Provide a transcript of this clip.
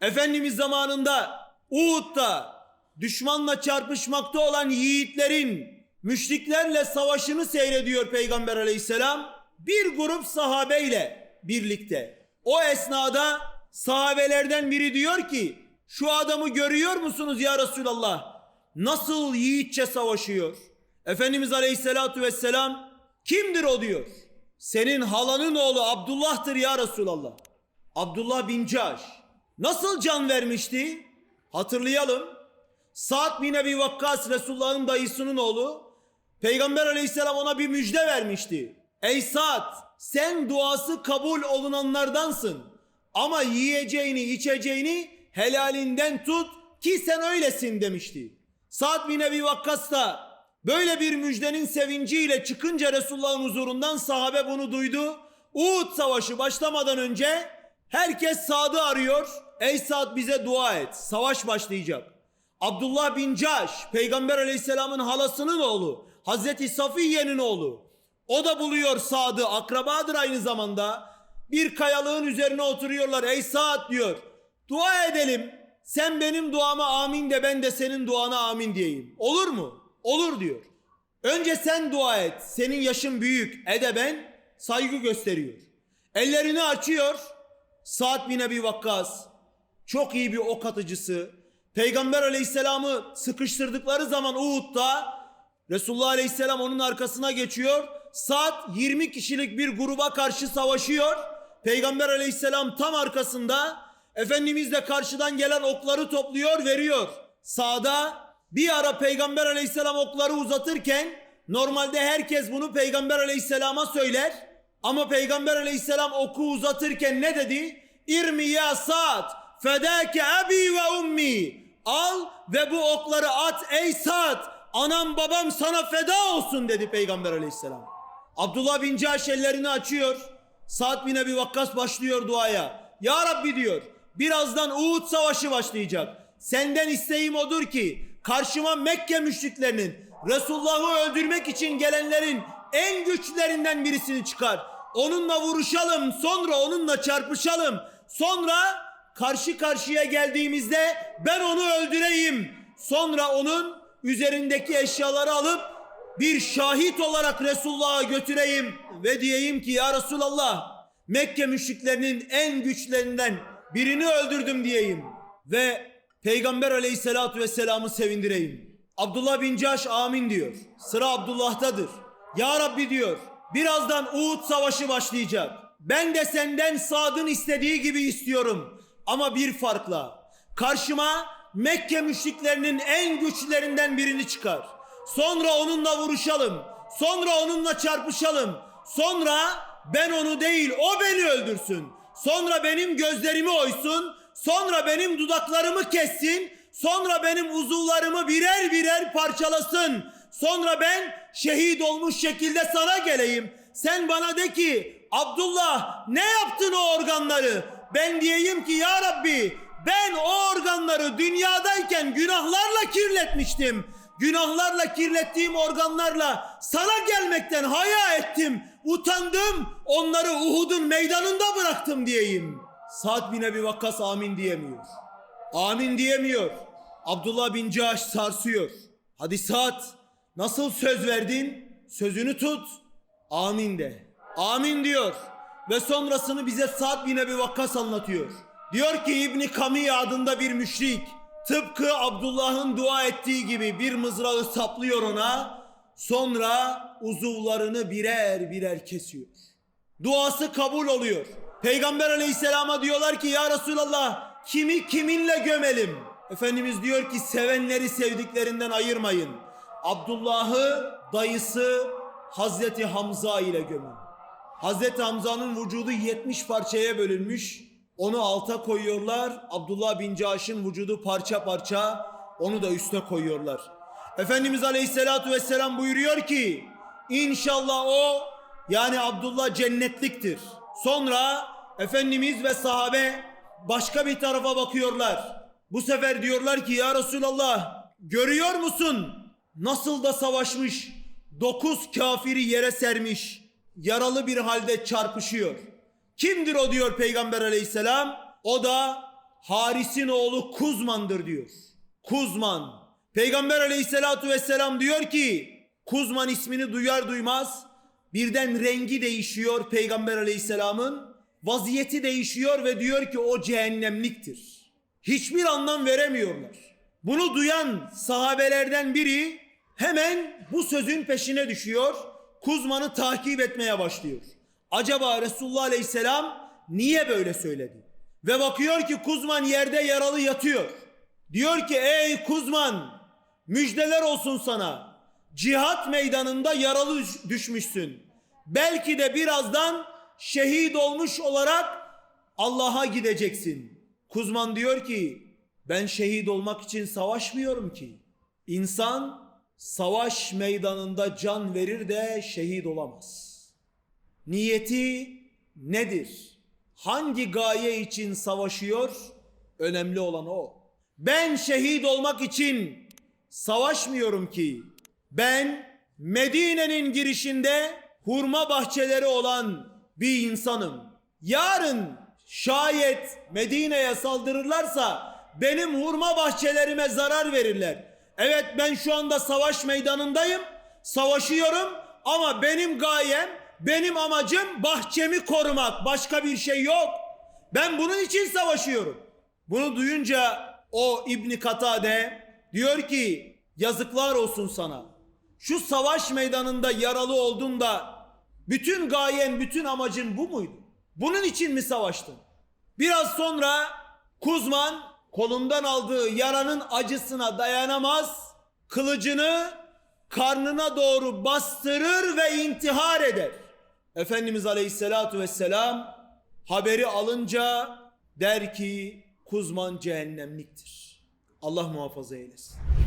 Efendimiz zamanında Uhud'da düşmanla çarpışmakta olan yiğitlerin müşriklerle savaşını seyrediyor Peygamber aleyhisselam. Bir grup sahabeyle birlikte. O esnada sahabelerden biri diyor ki şu adamı görüyor musunuz ya Resulallah? Nasıl yiğitçe savaşıyor? Efendimiz aleyhissalatu vesselam kimdir o diyor. Senin halanın oğlu Abdullah'tır ya Resulallah. Abdullah bin Caş. Nasıl can vermişti? Hatırlayalım. Sa'd bin Ebi Vakkas Resulullah'ın dayısının oğlu. Peygamber aleyhisselam ona bir müjde vermişti. Ey Sa'd sen duası kabul olunanlardansın. Ama yiyeceğini içeceğini helalinden tut ki sen öylesin demişti. Sa'd bin Ebi Vakkas da böyle bir müjdenin sevinciyle çıkınca Resulullah'ın huzurundan sahabe bunu duydu. Uhud savaşı başlamadan önce herkes Sa'd'ı arıyor. Ey Sa'd bize dua et. Savaş başlayacak. Abdullah bin Caş, Peygamber aleyhisselamın halasının oğlu, Hazreti Safiye'nin oğlu. O da buluyor Sa'd'ı, akrabadır aynı zamanda. Bir kayalığın üzerine oturuyorlar. Ey Sa'd diyor, dua edelim. Sen benim duama amin de ben de senin duana amin diyeyim. Olur mu? Olur diyor. Önce sen dua et. Senin yaşın büyük. Edeben saygı gösteriyor. Ellerini açıyor. Sa'd bin Ebi Vakkas çok iyi bir ok atıcısı. Peygamber aleyhisselamı sıkıştırdıkları zaman Uhud'da Resulullah aleyhisselam onun arkasına geçiyor. Saat 20 kişilik bir gruba karşı savaşıyor. Peygamber aleyhisselam tam arkasında. Efendimiz de karşıdan gelen okları topluyor veriyor. Sağda bir ara Peygamber aleyhisselam okları uzatırken normalde herkes bunu Peygamber aleyhisselama söyler. Ama Peygamber aleyhisselam oku uzatırken ne dedi? İrmi ya fedake abi ve ummi. Al ve bu okları at ey Sa'd. Anam babam sana feda olsun dedi Peygamber aleyhisselam. Abdullah bin Caş ellerini açıyor. Sa'd bin Ebi Vakkas başlıyor duaya. Ya Rabbi diyor birazdan Uhud savaşı başlayacak. Senden isteğim odur ki karşıma Mekke müşriklerinin Resulullah'ı öldürmek için gelenlerin en güçlerinden birisini çıkar. Onunla vuruşalım sonra onunla çarpışalım. Sonra karşı karşıya geldiğimizde ben onu öldüreyim. Sonra onun üzerindeki eşyaları alıp bir şahit olarak Resulullah'a götüreyim ve diyeyim ki ya Resulallah Mekke müşriklerinin en güçlerinden birini öldürdüm diyeyim ve Peygamber aleyhissalatu vesselam'ı sevindireyim. Abdullah bin Caş amin diyor. Sıra Abdullah'tadır. Ya Rabbi diyor birazdan Uhud savaşı başlayacak. Ben de senden Sad'ın istediği gibi istiyorum. Ama bir farkla. Karşıma Mekke müşriklerinin en güçlerinden birini çıkar. Sonra onunla vuruşalım. Sonra onunla çarpışalım. Sonra ben onu değil o beni öldürsün. Sonra benim gözlerimi oysun. Sonra benim dudaklarımı kessin. Sonra benim uzuvlarımı birer birer parçalasın. Sonra ben şehit olmuş şekilde sana geleyim. Sen bana de ki Abdullah ne yaptın o organları? Ben diyeyim ki ya Rabbi ben o organları dünyadayken günahlarla kirletmiştim. Günahlarla kirlettiğim organlarla sana gelmekten haya ettim. Utandım. Onları Uhud'un meydanında bıraktım diyeyim. Sa'd bin Ebi Vakkas amin diyemiyor. Amin diyemiyor. Abdullah bin Caş sarsıyor. Hadi Sa'd nasıl söz verdin? Sözünü tut. Amin de. Amin diyor. Ve sonrasını bize Sa'd bin Ebi Vakkas anlatıyor. Diyor ki İbni Kamiye adında bir müşrik tıpkı Abdullah'ın dua ettiği gibi bir mızrağı saplıyor ona. Sonra uzuvlarını birer birer kesiyor. Duası kabul oluyor. Peygamber aleyhisselama diyorlar ki ya Resulallah kimi kiminle gömelim? Efendimiz diyor ki sevenleri sevdiklerinden ayırmayın. Abdullah'ı dayısı Hazreti Hamza ile gömün. Hazreti Hamza'nın vücudu 70 parçaya bölünmüş. Onu alta koyuyorlar. Abdullah bin Caş'ın vücudu parça parça. Onu da üste koyuyorlar. Efendimiz Aleyhisselatü Vesselam buyuruyor ki İnşallah o yani Abdullah cennetliktir. Sonra Efendimiz ve sahabe başka bir tarafa bakıyorlar. Bu sefer diyorlar ki ya Resulallah görüyor musun? Nasıl da savaşmış. Dokuz kafiri yere sermiş. Yaralı bir halde çarpışıyor. Kimdir o diyor Peygamber aleyhisselam? O da Haris'in oğlu Kuzman'dır diyor. Kuzman. Peygamber aleyhissalatu vesselam diyor ki Kuzman ismini duyar duymaz birden rengi değişiyor Peygamber aleyhisselamın. Vaziyeti değişiyor ve diyor ki o cehennemliktir. Hiçbir anlam veremiyorlar. Bunu duyan sahabelerden biri hemen bu sözün peşine düşüyor. Kuzman'ı takip etmeye başlıyor. Acaba Resulullah Aleyhisselam niye böyle söyledi? Ve bakıyor ki Kuzman yerde yaralı yatıyor. Diyor ki ey Kuzman müjdeler olsun sana. Cihat meydanında yaralı düş- düşmüşsün. Belki de birazdan şehit olmuş olarak Allah'a gideceksin. Kuzman diyor ki ben şehit olmak için savaşmıyorum ki. İnsan savaş meydanında can verir de şehit olamaz. Niyeti nedir? Hangi gaye için savaşıyor? Önemli olan o. Ben şehit olmak için savaşmıyorum ki. Ben Medine'nin girişinde hurma bahçeleri olan bir insanım. Yarın şayet Medine'ye saldırırlarsa benim hurma bahçelerime zarar verirler. Evet ben şu anda savaş meydanındayım. Savaşıyorum ama benim gayem, benim amacım bahçemi korumak. Başka bir şey yok. Ben bunun için savaşıyorum. Bunu duyunca o İbni Katade diyor ki yazıklar olsun sana. Şu savaş meydanında yaralı oldun da bütün gayen, bütün amacın bu muydu? Bunun için mi savaştın? Biraz sonra Kuzman kolundan aldığı yaranın acısına dayanamaz. Kılıcını karnına doğru bastırır ve intihar eder. Efendimiz Aleyhisselatu Vesselam haberi alınca der ki Kuzman cehennemliktir. Allah muhafaza eylesin.